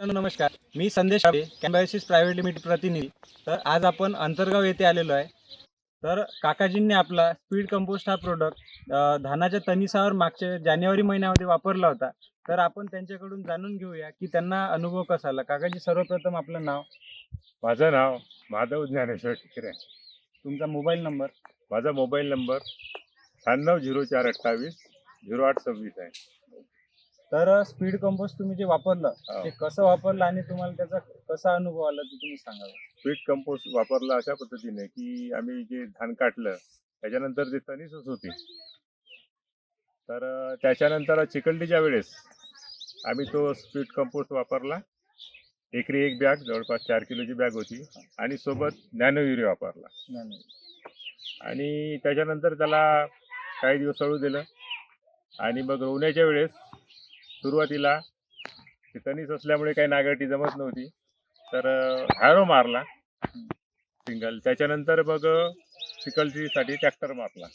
नमस्कार. मी संदेश कॅम्बायसिस private limited प्रतिनिधी. तर आज आपण अंतरगाव येथे आलेलो आहे. तर काकाजींनी आपला स्पीड कंपोस्ट हा प्रोडक्ट धानाच्या तनिसावर मागच्या जानेवारी महिन्यामध्ये वापरला होता. तर आपण त्यांच्याकडून जाणून घेऊया की त्यांना अनुभव कसा आला. काकाजी सर्वप्रथम आपलं नाव? माझं नाव माधव ज्ञानेश्वर टिकरे तुमचा मोबाईल नंबर? माझा मोबाईल नंबर शहाण्णव झिरो चार अठ्ठावीस झिरो आठ सव्वीस आहे. तर स्पीड कंपोस्ट तुम्ही जे वापरलं हो. ते कसं वापरलं आणि तुम्हाला त्याचा कसा अनुभव आला ते तुम्ही सांगावं स्वीट कंपोस्ट वापरला अशा पद्धतीने की आम्ही जे धान काढलं त्याच्यानंतर ते तणीसच होती तर अं, त्याच्यानंतर चिकलडीच्या वेळेस आम्ही तो स्पीट कंपोस्ट वापरला एकरी एक बॅग जवळपास चार किलोची बॅग होती आणि सोबत नॅनो युरिया वापरला नाही, नाही. आणि त्याच्यानंतर त्याला काही दिवस सळू दिलं आणि मग रोवण्याच्या वेळेस सुरुवातीला ते कणीस असल्यामुळे काही नागरटी जमत नव्हती. तर हॅरो मारला. सिंगल. त्याच्यानंतर मग चिकलजीसाठी ट्रॅक्टर मारला.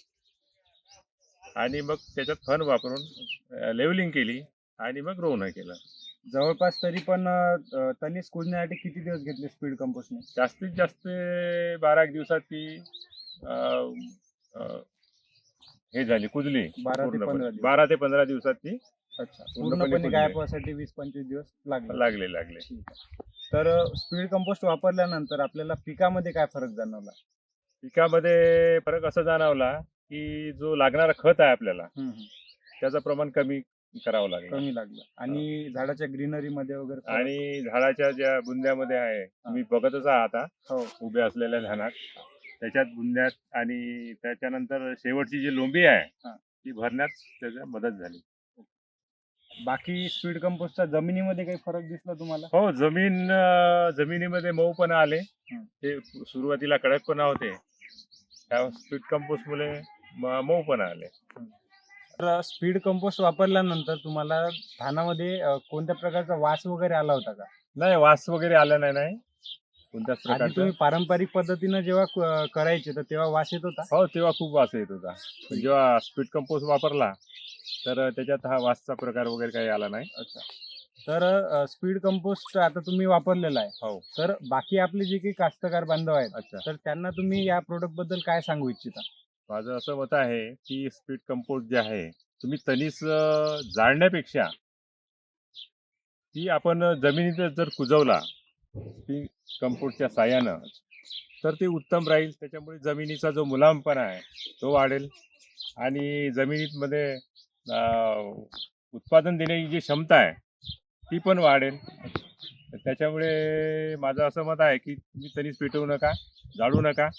आणि मग त्याच्यात फन वापरून लेवलिंग केली आणि मग रोवणं केलं. जवळपास तरी पण तणीस कुजण्यासाठी किती दिवस घेतले स्पीड कंपोस्टने जास्तीत जास्त बारा एक दिवसात ती हे झाली कुजली. बारा ते पंधरा दिवसात ती अच्छा पूर्णपणे. गायब होण्यासाठी वीस पंचवीस दिवस लागले लागले लागले ठीक आहे. तर स्पीड कंपोस्ट वापरल्यानंतर आपल्याला पिकामध्ये काय फरक जाणवला पिकामध्ये फरक असा जाणवला की जो लागणारा खत आहे आपल्याला हम्म, हम्म. त्याचं प्रमाण कमी करावं लागलं कमी लागलं आणि झाडाच्या ग्रीनरी मध्ये वगैरे फरक? आणि झाडाच्या ज्या बुंद्यामध्ये आहे तुम्ही बघतच आहात आता हो उभ्या असलेल्या धानात त्याच्यात बुंद्यात आणि त्याच्यानंतर शेवटची जी लोंबी आहे. ती भरण्यात त्याच्या मदत झाली बाकी स्पीड कंपोस्टचा जमिनीमध्ये काही फरक दिसला तुम्हाला? हो जमीन अं, जमिनीमध्ये मऊपणा आले. हं. ते सुरुवातीला कडकपणा होते. त्या स्पीड कंपोस्ट मुळे म- मऊपणा आले. तर स्पीड कंपोस्ट वापरल्यानंतर तुम्हाला धानामध्ये अं, कोणत्या प्रकारचा वास वगैरे आला होता का? नाही वास वगैरे आला नाही नाही. कोणत्याच आधी प्रकारचा? तुम्ही पारंपरिक पद्धतीनं जेव्हा क- करायचे तर तेव्हा वास येत होता? हो तेव्हा खूप वास येत होता. पण जेव्हा स्पीड कंपोस्ट वापरला तर त्याच्यात हा वासचा प्रकार वगैरे काही आला नाही. अच्छा. तर स्पीड कंपोस्ट आता तुम्ही वापरलेला आहे. हो. तर बाकी आपले जे काही कास्तकार बांधव आहेत अच्छा. तर त्यांना तुम्ही या प्रोडक्टबद्दल काय सांगू इच्छिता? माझं असं मत आहे की स्पीड कंपोस्ट जे आहे तुम्ही तणीस अं, जाळण्यापेक्षा ती आपण जमिनीत जर कुजवला ती कंपोस्टच्या साह्यानं. तर ते उत्तम राहील. त्याच्यामुळे जमिनीचा जो मुलामपणा आहे तो वाढेल. आणि जमिनीमध्ये उत्पादन देण्याची जी क्षमता आहे ती पण वाढेल. तर त्याच्यामुळे माझं असं मत आहे की तुम्ही तरीच पेटवू नका जाळू नका.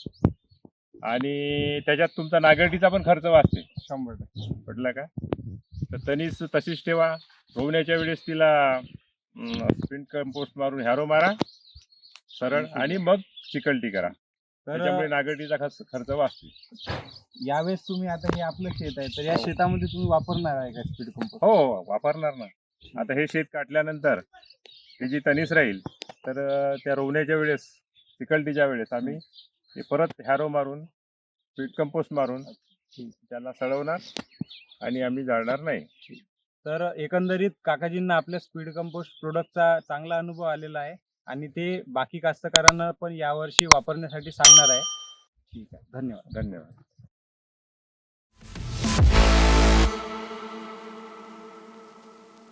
आणि त्याच्यात तुमचा नागरटीचा पण खर्च वाचते. शंभर टक्के. पटला का? तर तनीस तशीच ठेवा. रोवण्याच्या वेळेस तिला स्पिन कंपोस्ट मारून हॅरो मारा. सरळ आणि मग चिकलटी करा. त्याच्यामुळे नागरटीचा खर्च खर्च वाचते. यावेळेस तुम्ही आता हे आपलं शेत आहे तर या. शेतामध्ये तुम्ही वापरणार आहे का स्पीड कंपोस्ट? हो हो वापरणार ना. आता हे शेत काढल्यानंतर ही जी तणीस राहील तर त्या रोवण्याच्या वेळेस चिकलटीच्या वेळेस आम्ही ते परत हॅरो मारून स्पीड कंपोस्ट मारून त्याला सडवणार आणि आम्ही जाळणार नाही. तर एकंदरीत काकाजींना आपल्या स्पीड कंपोस्ट प्रोडक्टचा चांगला अनुभव आलेला आहे आणि ते बाकी कास्तकारांना पण यावर्षी वापरण्यासाठी सांगणार आहे. ठीक आहे. धन्यवाद. धन्यवाद.